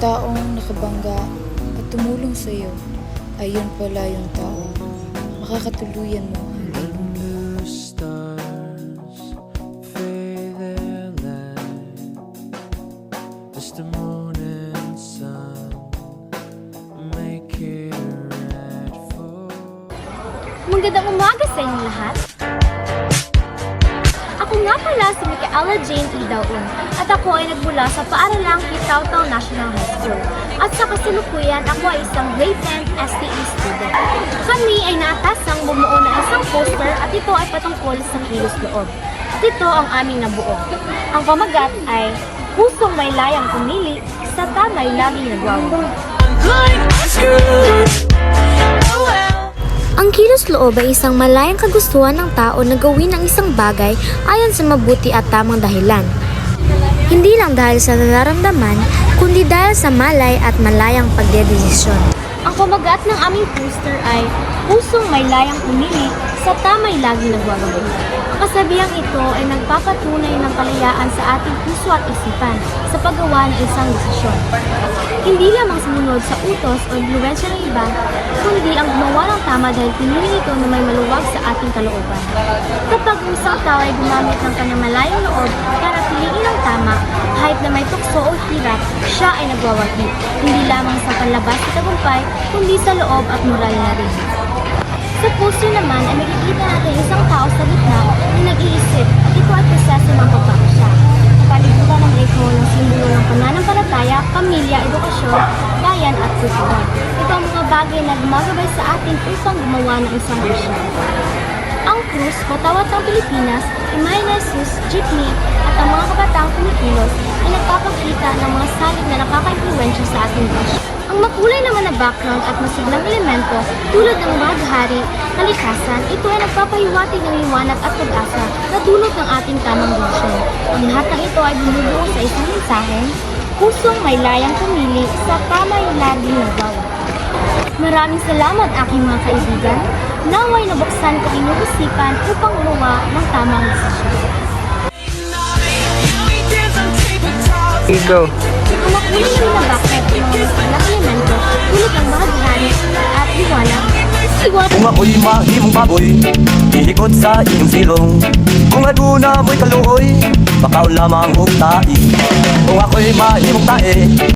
taong nakabangga at tumulong sa iyo ay yun pala yung taong makakatuluyan mo hanggang Magandang umaga sa inyong lahat. Nga pala si Micaela Jane Idaun at ako ay nagmula sa paaralang Kitaw-Taw National High School. At sa kasalukuyan, ako ay isang grade 10 STE student. Kami ay naatasang bumuo ng isang poster at ito ay patungkol sa kilos loob. At ito ang aming nabuo. Ang pamagat ay Pusong may layang pumili, sa tamay laging nagwawa. Ang kilos loob ay isang malayang kagustuhan ng tao na gawin ang isang bagay ayon sa mabuti at tamang dahilan. Hindi lang dahil sa nararamdaman, kundi dahil sa malay at malayang pagdedesisyon. Ang pamagat ng aming poster ay Pusong may layang pumili, sa tamay lagi nagwawala. Ang kasabihang ito ay nagpapatunay ng kalayaan sa ating puso at isipan sa paggawa ng isang desisyon. Hindi lamang sumunod sa utos o impluensya ng iba, kundi ang gumawa ng tama dahil pinili ito na may maluwag sa ating kalooban. Kapag ang isang tao ay gumamit ng kanyang malayang loob para piliin ang tama, kahit na may tukso o hirap, siya ay nagwawagi. Hindi lamang sa panlabas at tagumpay, kundi sa loob at moral na rin. Sa poster naman ay makikita natin isang tao sa gitna na nag-iisip at ito ay proseso ng pagpapasya. Palibutan ng ito ng simbolo ng pananampalataya, pamilya, edukasyon, bayan at kultura. Ito ang mga bagay na gumagabay sa atin upang gumawa ng isang misyon. Ang krus, patawat ng Pilipinas, na Jesus, jeepney, at ang mga kabataang kumikilos nagpapakita ng mga salib na nakaka-influensya sa ating misyon. Ang makulay naman na background at masiglang elemento tulad ng maghari, kalikasan, ito ay nagpapahiwatig ng liwanag at pag-asa na dulot ng ating tamang misyon. Ang lahat ng ito ay bumubuo sa isang mensahe, pusong may layang pumili sa tamay laging nagawa. Maraming salamat aking mga kaibigan. Naway nabuksan ko inyong isipan upang gumawa ng tamang desisyon. Ikaw. Ang makulay naman na background ng mga masiglang elemento tulad ng maghari at liwanag, iwan Kung ako'y mahimong baboy Ihikot sa iyong silong Kung aduna mo'y kaluoy Makaon lamang tae Kung ako'y mahimong tae